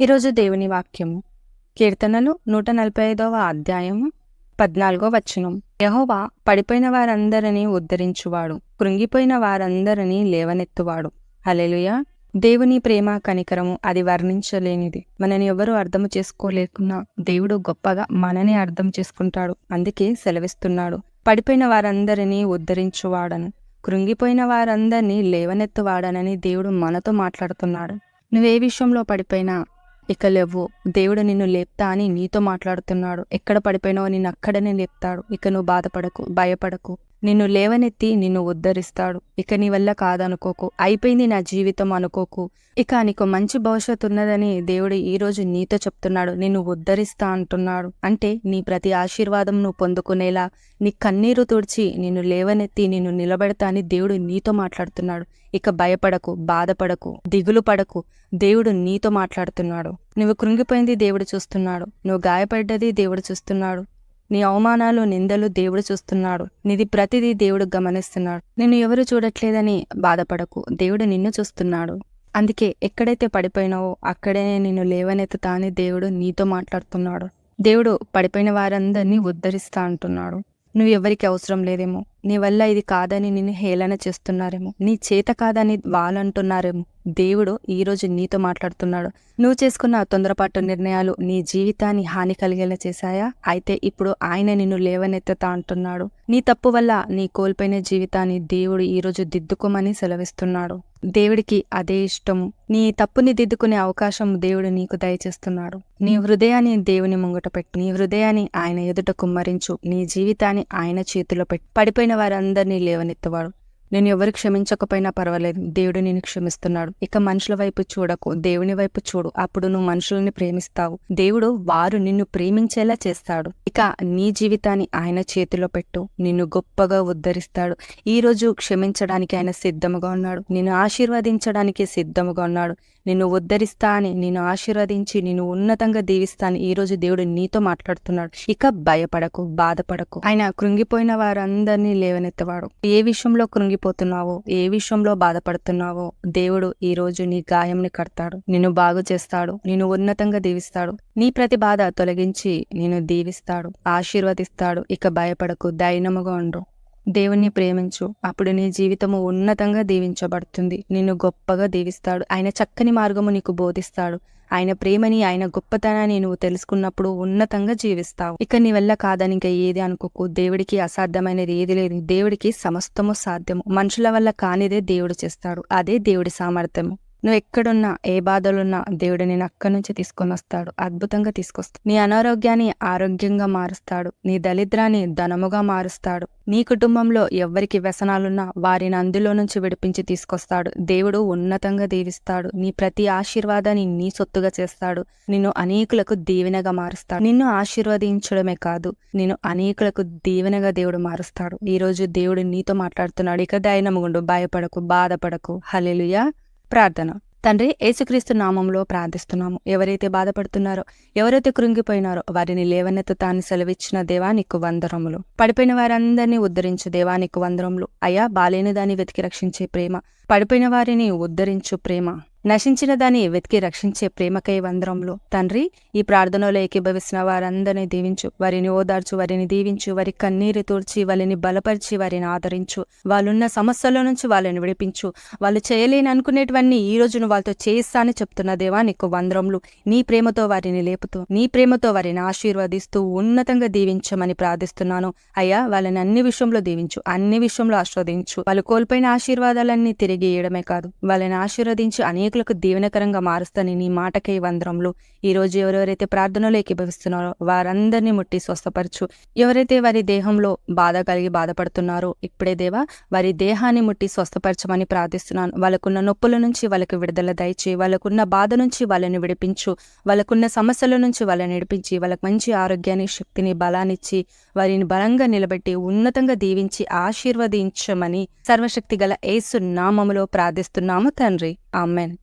ఈరోజు దేవుని వాక్యము. కీర్తనలు నూట నలభై ఐదవ అధ్యాయము పద్నాలుగో వచనం. యహోవా పడిపోయిన వారందరినీ ఉద్ధరించువాడు కృంగిపోయిన వారందరినీ లేవనెత్తువాడు. అలెలుయ దేవుని ప్రేమ కనికరము అది వర్ణించలేనిది. మనని ఎవరు అర్థం చేసుకోలేకున్నా దేవుడు గొప్పగా మనని అర్థం చేసుకుంటాడు. అందుకే సెలవిస్తున్నాడు. పడిపోయిన వారందరినీ ఉద్ధరించువాడను కృంగిపోయిన వారందరినీ లేవనెత్తువాడనని దేవుడు మనతో మాట్లాడుతున్నాడు. నువ్వే విషయంలో పడిపోయినా ఇక లేవు. దేవుడు నిన్ను లేపుతా అని నీతో మాట్లాడుతున్నాడు. ఎక్కడ పడిపోయినావో నిన్ను అక్కడనే లేపుతాడు. ఇక నువ్వు బాధపడకు భయపడకు. నిన్ను లేవనెత్తి నిన్ను ఉద్ధరిస్తాడు. ఇక నీ వల్ల కాదనుకోకు. అయిపోయింది నా జీవితం అనుకోకు. ఇక నీకు మంచి భవిష్యత్తు ఉన్నదని దేవుడు ఈరోజు నీతో చెప్తున్నాడు. నిన్ను ఉద్ధరిస్తా అంటున్నాడు. అంటే నీ ప్రతి ఆశీర్వాదం నువ్వు పొందుకునేలా నీ కన్నీరు తుడిచి నిన్ను లేవనెత్తి నిన్ను నిలబెడతా అని దేవుడు నీతో మాట్లాడుతున్నాడు. ఇక భయపడకు బాధపడకు దిగులు పడకు. దేవుడు నీతో మాట్లాడుతున్నాడు. నువ్వు కృంగిపోయింది దేవుడు చూస్తున్నాడు. నువ్వు గాయపడ్డది దేవుడు చూస్తున్నాడు. నీ అవమానాలు నిందలు దేవుడు చూస్తున్నాడు. నిది ప్రతిదీ దేవుడు గమనిస్తున్నాడు. నిన్ను ఎవరు చూడట్లేదని బాధపడకు. దేవుడు నిన్ను చూస్తున్నాడు. అందుకే ఎక్కడైతే పడిపోయినావో అక్కడే నిన్ను లేవనెత్తుతా అని దేవుడు నీతో మాట్లాడుతున్నాడు. దేవుడు పడిపోయిన వారందరినీ ఉద్ధరిస్తా అంటున్నాడు. నువ్వు ఎవరికి అవసరం లేదేమో. నీ వల్ల ఇది కాదని నిన్ను హేళన చేస్తున్నారేమో. నీ చేత కాదని వాళ్ళంటున్నారేమో. దేవుడు ఈరోజు నీతో మాట్లాడుతున్నాడు. నువ్వు చేసుకున్న తొందరపాటు నిర్ణయాలు నీ జీవితాన్ని హాని కలిగేలా చేశాయా? అయితే ఇప్పుడు ఆయన నిన్ను లేవనెత్తుతా అంటున్నాడు. నీ తప్పు వల్ల నీ కోల్పోయిన జీవితాన్ని దేవుడు ఈరోజు దిద్దుకోమని సెలవిస్తున్నాడు. దేవుడికి అదే ఇష్టము. నీ తప్పుని దిద్దుకునే అవకాశం దేవుడు నీకు దయచేస్తున్నాడు. నీ హృదయాన్ని దేవుని ముంగట పెట్టు. నీ హృదయాన్ని ఆయన ఎదుట కుమ్మరించు నీ జీవితాన్ని ఆయన చేతిలో పెట్టు. పడిపోయిన వారందరినీ లేవనెత్తువాడు. నేను ఎవరు క్షమించకపోయినా పర్వాలేదు. దేవుడు నేను క్షమిస్తున్నాడు. ఇక మనుషుల వైపు చూడకు. దేవుని వైపు చూడు. అప్పుడు నువ్వు మనుషుల్ని ప్రేమిస్తావు. దేవుడు వారు నిన్ను ప్రేమించేలా చేస్తాడు. ఇక నీ జీవితాన్ని ఆయన చేతిలో పెట్టు. నిన్ను గొప్పగా ఉద్ధరిస్తాడు. ఈ రోజు క్షమించడానికి ఆయన సిద్ధముగా ఉన్నాడు. నిన్ను ఆశీర్వదించడానికి సిద్ధముగా ఉన్నాడు. నిన్ను ఉద్ధరిస్తా అని నిన్ను ఆశీర్వదించి నిన్ను ఉన్నతంగా దీవిస్తాను ఈ రోజు దేవుడు నీతో మాట్లాడుతున్నాడు. ఇక భయపడకు బాధపడకు. ఆయన కృంగిపోయిన వారందరినీ లేవనెత్తవాడు. ఏ విషయంలో కృంగిపోతున్నావో ఏ విషయంలో బాధపడుతున్నావో దేవుడు ఈ రోజు నీ గాయంని కడతాడు. నిన్ను బాగు చేస్తాడు. నిన్ను ఉన్నతంగా దీవిస్తాడు. నీ ప్రతి బాధ తొలగించి నిన్ను దీవిస్తాడు. ఆశీర్వదిస్తాడు. ఇక భయపడకు. దైనముగా ఉండు. దేవుణ్ణి ప్రేమించు. అప్పుడు నీ జీవితము ఉన్నతంగా దీవించబడుతుంది. నిన్ను గొప్పగా దీవిస్తాడు. ఆయన చక్కని మార్గము నీకు బోధిస్తాడు. ఆయన ప్రేమని ఆయన గొప్పతనాన్ని నువ్వు తెలుసుకున్నప్పుడు ఉన్నతంగా జీవిస్తావు. ఇక నీ వల్ల కాదని ఇంకా ఏది అనుకోకు. దేవుడికి అసాధ్యమైనది ఏది లేదు. దేవుడికి సమస్తము సాధ్యము. మనుషుల వల్ల కానిదే దేవుడు చేస్తాడు. అదే దేవుడి సామర్థ్యము. నువ్వు ఎక్కడున్నా ఏ బాధలున్నా దేవుడు నేను అక్కడి నుంచి తీసుకొని వస్తాడు అద్భుతంగా తీసుకొస్తాడు. నీ అనారోగ్యాన్ని ఆరోగ్యంగా మారుస్తాడు నీ దరిద్రాన్ని ధనముగా మారుస్తాడు. నీ కుటుంబంలో ఎవరికి వ్యసనాలున్నా వారిని అందులో నుంచి విడిపించి తీసుకొస్తాడు. దేవుడు ఉన్నతంగా దీవిస్తాడు. నీ ప్రతి ఆశీర్వాదాన్ని నీ సొత్తుగా చేస్తాడు. నిన్ను అనేకులకు దీవెనగా మారుస్తాడు. నిన్ను ఆశీర్వదించడమే కాదు నిన్ను అనేకులకు దీవెనగా దేవుడు మారుస్తాడు. ఈ రోజు దేవుడు నీతో మాట్లాడుతున్నాడు. ఇక దయనముగుండు భయపడకు బాధపడకు. హలెలుయా ప్రార్థన. తండ్రి యేసుక్రీస్తు నామంలో ప్రార్థిస్తున్నాము. ఎవరైతే బాధపడుతున్నారో ఎవరైతే కృంగిపోయినారో వారిని లేవనెత్తుతాన్ని సెలవిచ్చిన దేవానికి వందరములు పడిపోయిన వారందరినీ ఉద్ధరించు దేవానికి వందరములు అయ్యా బాలేని దాన్ని వెతికి రక్షించే ప్రేమ. పడిపోయిన వారిని ఉద్ధరించు ప్రేమ. నశించిన దాన్ని వెతికి రక్షించే ప్రేమకై వందరంలో. తండ్రి ఈ ప్రార్థనలో ఏకీభవిస్తున్న వారందరినీ దీవించు. వారిని ఓదార్చు వారిని దీవించు. వారి కన్నీరు తూర్చి వాళ్ళని బలపరిచి వారిని ఆదరించు. వాళ్ళున్న సమస్యల నుంచి వాళ్ళని విడిపించు. వాళ్ళు చేయలేని అనుకునేటివన్నీ ఈ రోజును వాళ్ళతో చేయిస్తానని చెప్తున్న దేవా నీకు వందరంలు నీ ప్రేమతో వారిని లేపుతూ నీ ప్రేమతో వారిని ఆశీర్వదిస్తూ ఉన్నతంగా దీవించమని ప్రార్థిస్తున్నాను. అయ్యా వాళ్ళని అన్ని విషయంలో దీవించు. అన్ని విషయంలో ఆస్వాదించు వాళ్ళు కోల్పోయిన ఆశీర్వాదాలన్నీ తిరిగి ఇయడమే కాదు. వాళ్ళని ఆశీర్వదించి అనేక అనేకులకు దీవెనకరంగా మారుస్తాని. నీ మాటకై వందరంలో ఈ రోజు ఎవరెవరైతే ప్రార్థనలో ఏకీభవిస్తున్నారో వారందరినీ ముట్టి స్వస్థపరచు. ఎవరైతే వారి దేహంలో బాధ కలిగి బాధపడుతున్నారో ఇప్పుడే దేవా వారి దేహాన్ని ముట్టి స్వస్థపరచమని ప్రార్థిస్తున్నాను. వాళ్ళకున్న నొప్పుల నుంచి వాళ్ళకి విడుదల దయచి వాళ్ళకున్న బాధ నుంచి వాళ్ళని విడిపించు. వాళ్ళకున్న సమస్యల నుంచి వాళ్ళని నడిపించి వాళ్ళకి మంచి ఆరోగ్యాన్ని శక్తిని బలాన్నిచ్చి వారిని బలంగా నిలబెట్టి ఉన్నతంగా దీవించి ఆశీర్వదించమని సర్వశక్తి గల ఏసు నామములో ప్రార్థిస్తున్నాము తండ్రి. ఆమెన్.